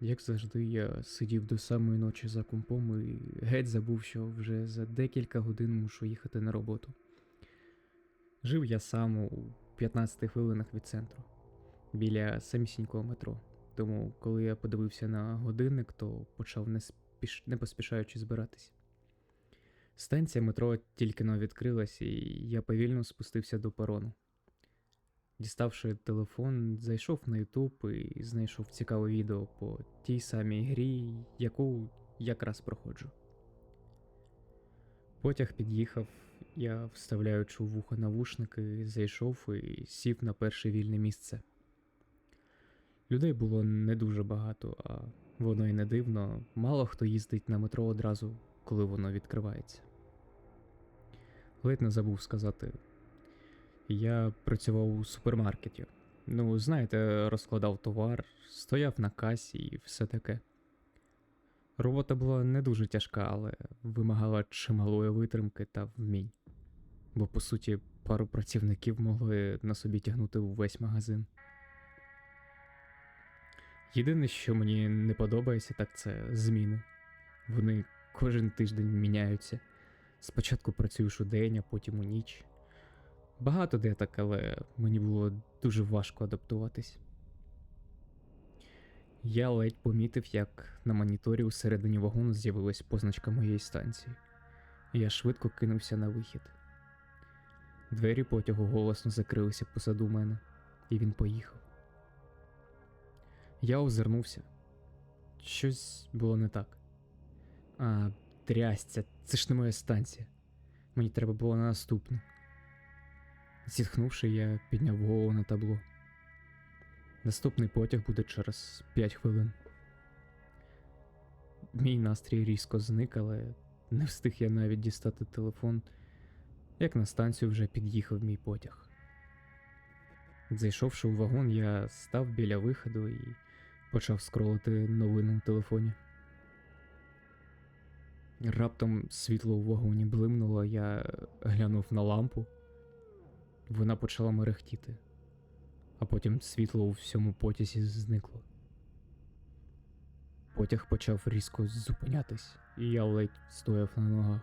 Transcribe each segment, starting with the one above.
Як завжди, я сидів до самої ночі за компом і геть забув, що вже за декілька годин мушу їхати на роботу. Жив я сам у 15 хвилинах від центру, біля самісінького метро. Тому, коли я подивився на годинник, то почав не, спіш... не поспішаючи збиратись. Станція метро тільки но відкрилась, і я повільно спустився до перону. Діставши телефон, зайшов на YouTube і знайшов цікаве відео по тій самій грі, яку якраз проходжу. Потяг під'їхав, я, вставляючи у вухо навушники, зайшов і сів на перше вільне місце. Людей було не дуже багато, а воно й не дивно, мало хто їздить на метро одразу, коли воно відкривається. Ледь не забув сказати, я працював у супермаркеті. Ну, знаєте, розкладав товар, стояв на касі і все таке. Робота була не дуже тяжка, але вимагала чималої витримки та вмінь. Бо, по суті, пару працівників могли на собі тягнути увесь магазин. Єдине, що мені не подобається, так це зміни. Вони кожен тиждень міняються. Спочатку працюєш у день, а потім у ніч. Багато де так, але мені було дуже важко адаптуватись. Я ледь помітив, як на моніторі усередині вагону з'явилась позначка моєї станції. Я швидко кинувся на вихід. Двері потягу голосно закрилися позаду мене, і він поїхав. Я озирнувся. Щось було не так. А, трясця, це ж не моя станція. Мені треба було на наступну. Зітхнувши, я підняв голову на табло. Наступний потяг буде через 5 хвилин. Мій настрій різко зник, але не встиг я навіть дістати телефон, як на станцію вже під'їхав мій потяг. Зайшовши у вагон, я став біля виходу і почав скролити новини у телефоні. Раптом світло у вагоні блимнуло, я глянув на лампу. Вона почала мерехтіти, а потім світло у всьому потязі зникло. Потяг почав різко зупинятись, і я ледь стояв на ногах.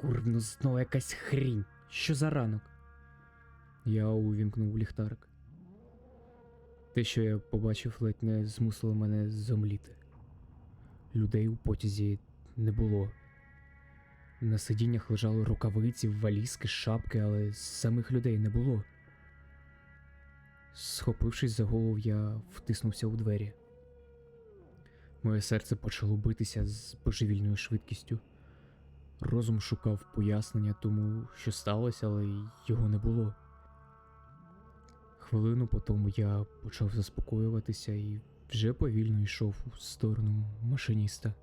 Курно, знову якась хрінь. Що за ранок? Я увімкнув ліхтарик. Те, що я побачив, ледь не змусило мене зомліти. Людей у потязі не було. На сидіннях лежали рукавиці, валізки, шапки, але самих людей не було. Схопившись за голову, я втиснувся у двері. Моє серце почало битися з божевільною швидкістю. Розум шукав пояснення тому, що сталося, але його не було. Хвилину потому я почав заспокоюватися і вже повільно йшов у сторону машиніста.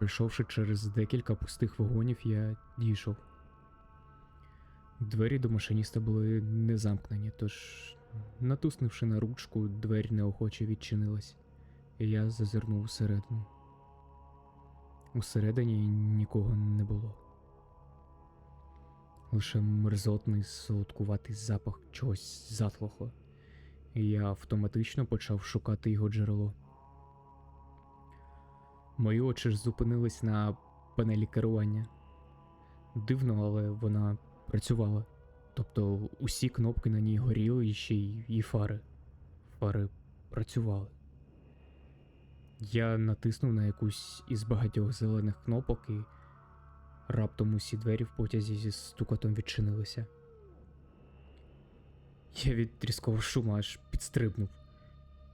Пройшовши через декілька пустих вагонів, я дійшов. Двері до машиніста були не замкнені, тож, натиснувши на ручку, двері неохоче відчинилась, і я зазирнув усередину. Усередині нікого не було. Лише мерзотний солодкуватий запах чогось затлохло, і я автоматично почав шукати його джерело. Мої очі ж зупинились на панелі керування. Дивно, але вона працювала. Тобто усі кнопки на ній горіли і ще й фари. Фари працювали. Я натиснув на якусь із багатьох зелених кнопок і раптом усі двері в потязі зі стукотом відчинилися. Я від тріскового шуму аж підстрибнув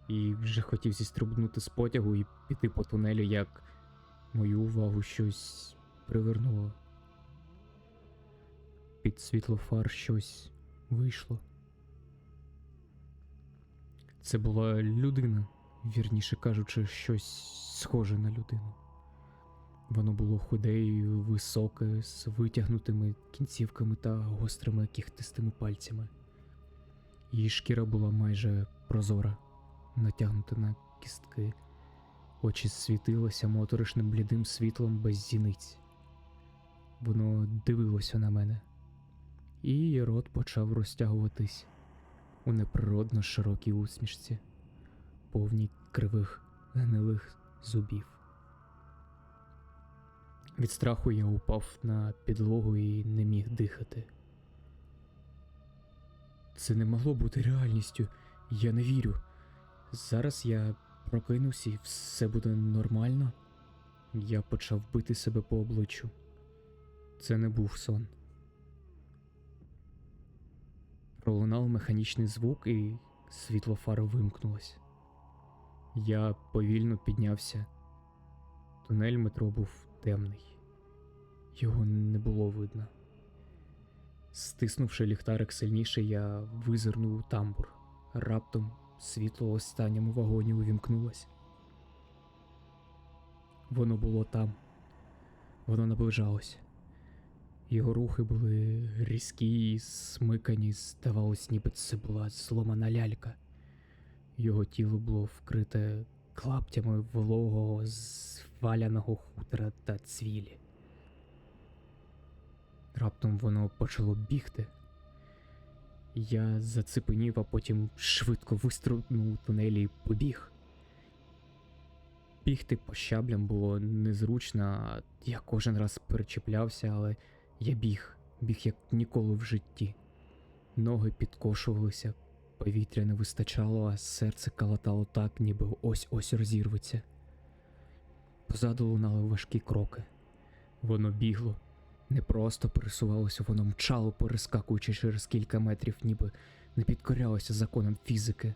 і вже хотів зістрибнути з потягу і піти по тунелю, як мою увагу щось привернуло. Під світло фар щось вийшло. Це була людина, вірніше кажучи, щось схоже на людину. Воно було худе високе, з витягнутими кінцівками та гострими кіхтистими пальцями. Її шкіра була майже прозора натягнута на кістки, очі світилися моторошним блідим світлом без зіниць. Воно дивилося на мене, і її рот почав розтягуватись. у неприродно широкій усмішці, повній кривих гнилих зубів. Від страху я упав на підлогу і не міг дихати. Це не могло бути реальністю, я не вірю. Зараз я прокинувся і все буде нормально. Я почав бити себе по обличчю. Це не був сон. Пролунав механічний звук, і світло фари вимкнулось. Я повільно піднявся. Тунель метро був темний. Його не було видно. Стиснувши ліхтарик сильніше, я визирнув у тамбур. Раптом світло в останньому вагоні увімкнулось. Воно було там. Воно наближалось. Його рухи були різкі і смикані, здавалось, ніби це була зломана лялька. Його тіло було вкрите клаптями вологого, зваляного хутра та цвілі. Раптом воно почало бігти. Я зацепенів, а потім швидко вистрибнув у тунелі і побіг. Бігти по щаблям було незручно, я кожен раз перечіплявся, але я біг, біг як ніколи в житті. Ноги підкошувалися, повітря не вистачало, а серце калатало так, ніби ось-ось розірветься. Позаду лунали важкі кроки. Воно бігло, не просто пересувалося, воно мчало, перескакуючи через кілька метрів, ніби не підкорялося законам фізики.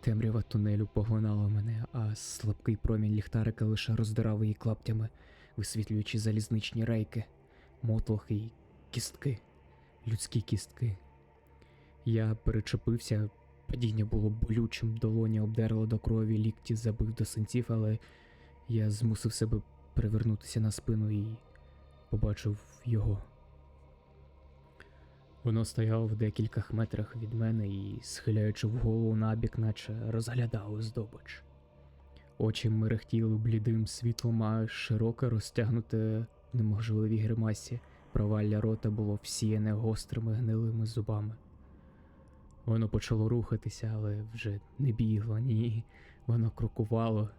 Темрява тунелю поглинала мене, а слабкий промінь ліхтарика лише роздирав її клаптями, висвітлюючи залізничні рейки, мотлохи й кістки, людські кістки. Я перечепився, падіння було болючим, долоня обдерла до крові, лікті забив до синців, але я змусив себе перевернутися на спину і побачив його. Воно стояло в декількох метрах від мене і, схиляючи в голову набік, наче розглядало здобич. Очі мерехтіли блідим світлом, а широке розтягнуте в неможливій гримасі, провалля рота було всіяне гострими гнилими зубами. Воно почало рухатися, але вже не бігло, ні. Воно крокувало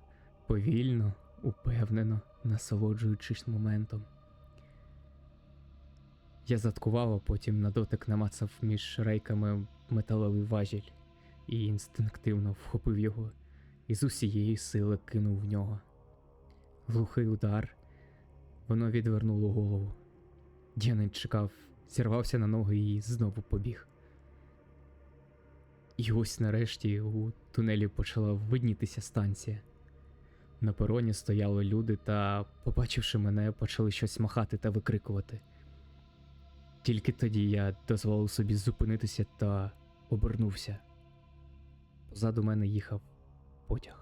повільно, упевнено, насолоджуючись моментом. Я заткував, а потім на дотик намацав між рейками металевий важіль і інстинктивно вхопив його і з усієї сили кинув в нього. Глухий удар, воно відвернуло голову. Я не чекав, зірвався на ноги і знову побіг. І ось нарешті у тунелі почала виднітися станція. На пероні стояли люди та, побачивши мене, почали щось махати та викрикувати. Тільки тоді я дозволив собі зупинитися та обернувся. Позаду мене їхав потяг.